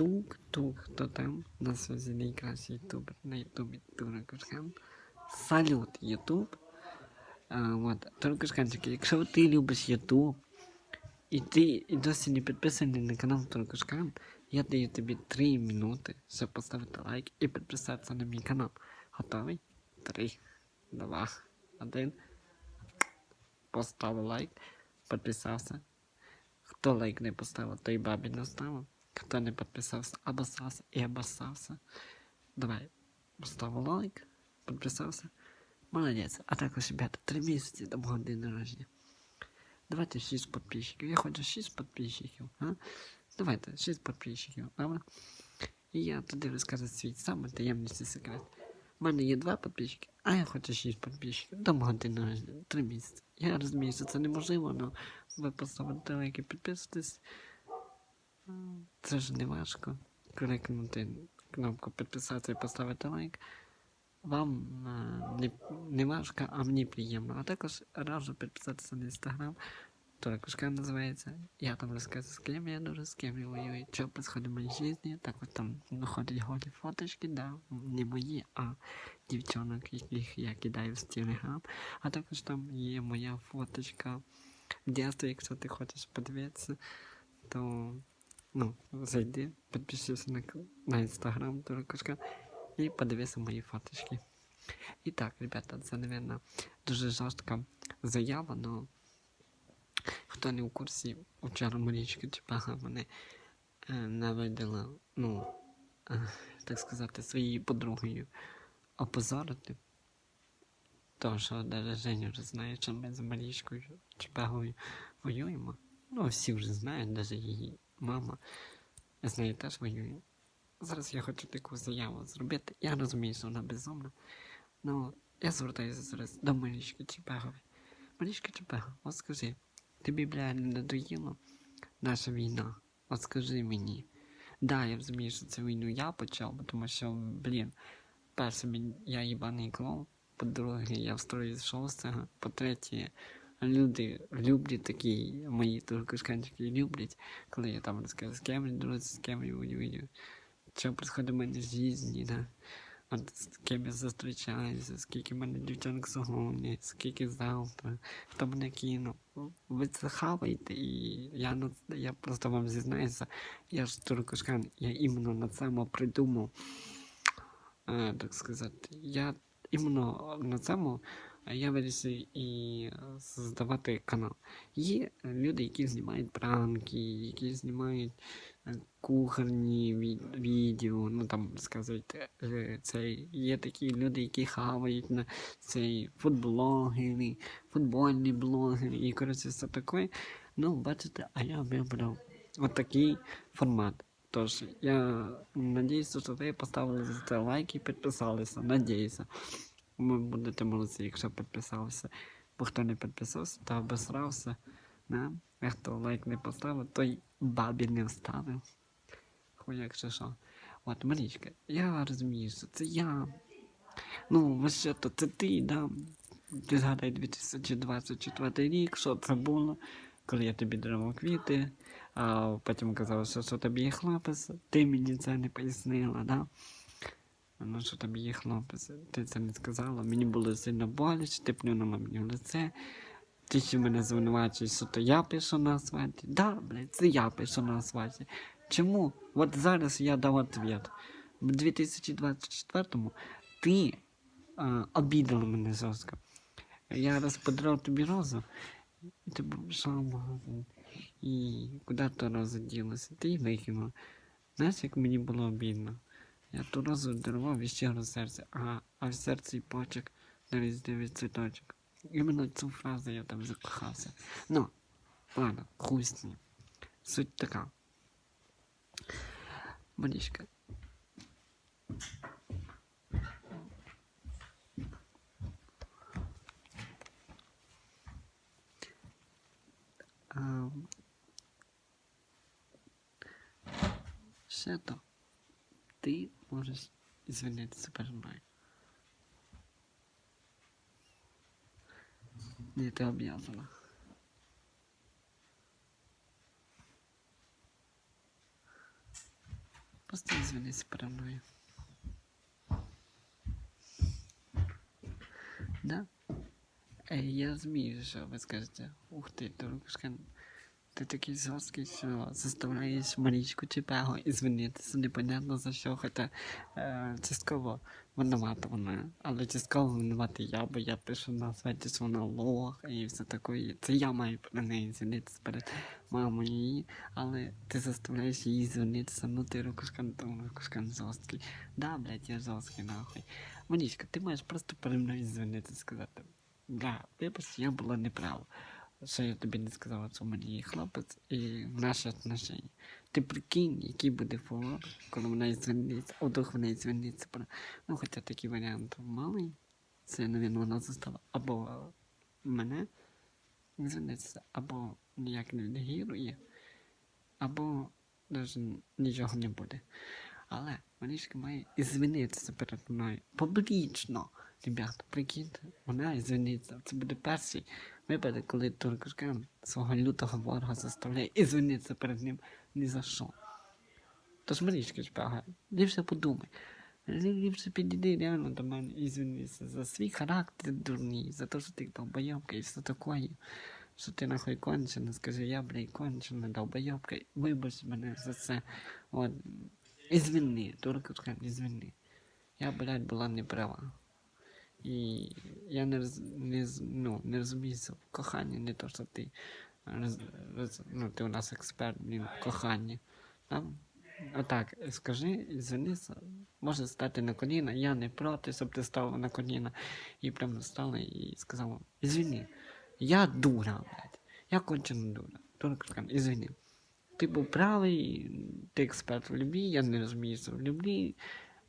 тук, тук, хто там? На связі найкращий ютубер на ютубі Туркушхан. Салют, ютуб. А, от, Туркушханчик, якщо ти любиш ютуб, і ти досі не підписаний на канал Туркушхан, я даю тобі 3 минути, щоб поставити лайк і підписатися на мій канал. Готовий? 3, 2, 1. Поставив лайк, підписався. Хто лайк не поставив, той бабі не. Хто не підписався, обоссався і обоссався. Давай, поставив лайк, підписався. Молодець. А також, ребята, 3 місяці до мого дня народження. Давайте 6 підписчиків. Я хочу 6 підписчиків. А? Давайте 6 підписчиків. Добре? І я туди розкажу свій самий таємніший секрет. У мене є 2 підписчики, а я хочу 6 підписчиків. До мого народження. 3 місяці. Я розумію, що це неможливо, але ви поставите лайк і підписуйтесь. Це ж не важко. Кликнути кнопку підписатися і поставити лайк. Вам а, не, не важко, а мені приємно. А також раджу підписатися на інстаграм. Також називається. Я там розказую, з ким я дружу, з ким я воюю, що відбувається в моїй житті. Також там знаходять голі фоточки, да, не мої, а дівчонок, яких я кидаю в телеграм. А також там є моя фоточка в дитинстві, якщо ти хочеш подивитися, то ну, зайди, підпишися на, на інстаграм Туркушка і подивися мої фоточки. І так, ребята, це, мабуть, дуже жорстка заява, но хто не в курсі, вчора Марічка Чепага мене е, навидала, ну, е, так сказати, своєю подругою опозорити. То, що навіть Женя вже знає, що ми з Марічкою Чепагою воюємо. Ну, всі вже знають, навіть її мама з нею теж воює. Зараз я хочу таку заяву зробити. Я розумію, що вона безумна. Ну, я звертаюся зараз до Марічки Чепегової. Марічка Чепега, от скажи, тобі, бля, не надоїло наша війна? От скажи мені. Да, я розумію, що цю війну я почав, тому що, блін, перше, я їбаний клоун, по-друге, я в строї з цього, по-третє, люди люблять такі мої туркушканчики люблять, коли я там розказую, з ким я друзі, з ким я воюю, що відбувається в мене в житті, да. От з ким я зустрічаюся, скільки в мене дівчонок сьогодні, скільки завтра, хто мене кинув. Ви це хаваєте, і я, на, я просто вам зізнаюся, я ж туркушкан, я іменно на цьому придумав, е, так сказати, я іменно на цьому я вирішив і е, создавати канал. Є люди, які знімають пранки, які знімають е, кухарні відео, ну там розказують е, цей. Є такі люди, які хавають на цей футблогери, футбольні блогери і коротше все таке. Ну, бачите, а я вибрав отакий формат. Тож, я надіюся, що ви поставили за це лайк і підписалися. Надіюся. Ви будете молодці, якщо підписалися. Бо хто не підписався, то обосрався. Да? А хто лайк не поставив, той бабі не вставив. Хуй якщо що. От, Марічка, я розумію, що це я. Ну, ви що, то це ти, да? Ти згадай 2024 рік, що це було, коли я тобі дарував квіти, а потім казав, що, що тобі є хлопець, ти мені це не пояснила, да? Ну, що тобі є хлопець, ти це не сказала, мені було сильно боляче, ти плюнула мені в лице. Ти ще мене звинувачуєш, що то я пишу на асфальті. Да, блядь, це я пишу на асфальті. Чому? От зараз я дав відповідь. В 2024-му ти а, обідала мене жорстко. Я раз подарував тобі розу, і ти пішла в магазин. І куди роза ділася? Ти її викинула. Знаєш, як мені було обідно? Я ту розу дарував від щирого серця, а, а в серці почек навіть дев'ять цвіточок. Іменно цю фразу я там закохався. Ну, ладно, хуй. Суть така. Марічка. Ще то. Ти можеш звільнитися перед мною. Ні, ти об'язана. Просто звінися перед мною. Да? Ей, я розумію, що ви скажете. Ух ти, Дорогушка, ти такий жорсткий, що заставляєш Марічку чи Пего і звинитися непонятно за що, хоча е, частково винувата вона, але частково винувати я, бо я пишу на що вона лох і все таке. Це я маю про неї звинитися перед мамою її, але ти заставляєш її звинитися, ну ти рукушкан, тому рукушкан жорсткий. Да, блядь, я жорсткий нахуй. Марічка, ти маєш просто перед мною звинитися сказати. Да, вибач, я була неправа. Що я тобі не сказала, мене є хлопець і наші отношення. Ти прикинь, який буде фурор, коли вона звільниться, одух вона звільниться. Ну, хоча такий варіант малий. Це, навіть, вона застала або мене звільниться, або ніяк не відреагує, або навіть нічого не буде. Але Марічка має і звільнитися перед мною публічно. Ребята, прикиньте, вона і звільниться. Це буде перший випадок, коли Туркушкан свого лютого ворога заставляє і звільнитися перед ним ні за що. Тож Марічка шпага, ліпше подумай. Ліпше підійди реально до мене і звільнися за свій характер дурний, за те, що ти долбойобка і все таке. Що ти нахуй кончена, скажи, я, блядь, кончена, долбойобка, вибач мене за це. От. І звільни, Туркушкан, і звільни. Я, блядь, була неправа. І я не, роз, не, ну, не розуміюся в коханні, не то, що ти, роз, роз, ну, ти у нас експерт блін, в коханні. Там, отак, скажи, звінися, може стати на коліна, я не проти, щоб ти став на коліна. І прямо стала і сказала, ізвини, я дура, блядь, я кончена дура. Туркан, ізвини. Ти був правий, ти експерт в любві, я не розуміюся в любві.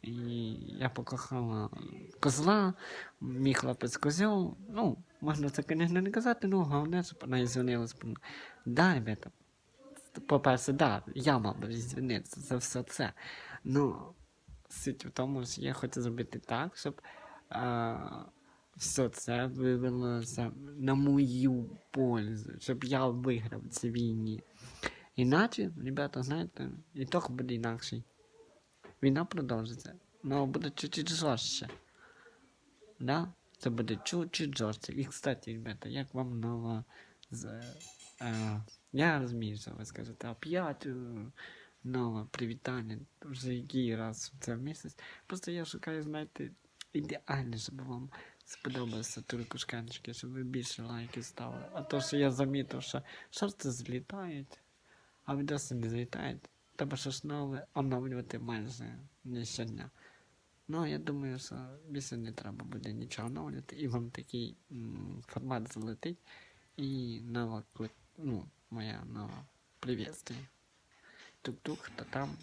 І я покохала козла, мій хлопець козьол. Ну, можна це, звісно, не казати, ну головне, щоб вона і звільнилась. Да, ребята, по-перше, да, я мав би звільнитися за все це. Ну, суть в тому, що я хочу зробити так, щоб а, все це вивелося на мою пользу, щоб я виграв в цій війні. Іначе, ребята, знаєте, ітог буде інакший. Війна продовжиться, але буде чуть-чуть жорстче. Да? Це буде чуть-чуть жорстче. І, кстати, ребята, як вам нова з, е, я розумію, що ви скажете, опять е, нове привітання, вже який раз в місяць. Просто я шукаю, знаєте, ідеально, щоб вам сподобалося туркушканчики, щоб ви більше лайків ставили. А то, що я замітив, що шорти злітають, а відоси не злітають. Треба щось оновлювати майже не щодня. Ну, я думаю, що більше не треба буде нічого оновлювати, і вам такий м, формат залетить. І нова ну, моя нова приветствие. Тук-тук, хто там.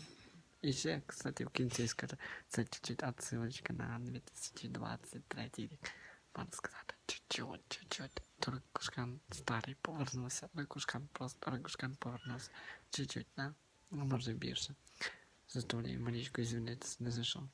І ще, кстати, в кінці скажу, це чуть-чуть отсилочка на 2023 рік. Можна сказати, чуть-чуть, чуть-чуть. Ракушкан старий повернувся, Ракушкан просто, Ракушкан повернувся. Чуть-чуть, да? Ну, може більше. Заставляю Марічку звільнитися не за що.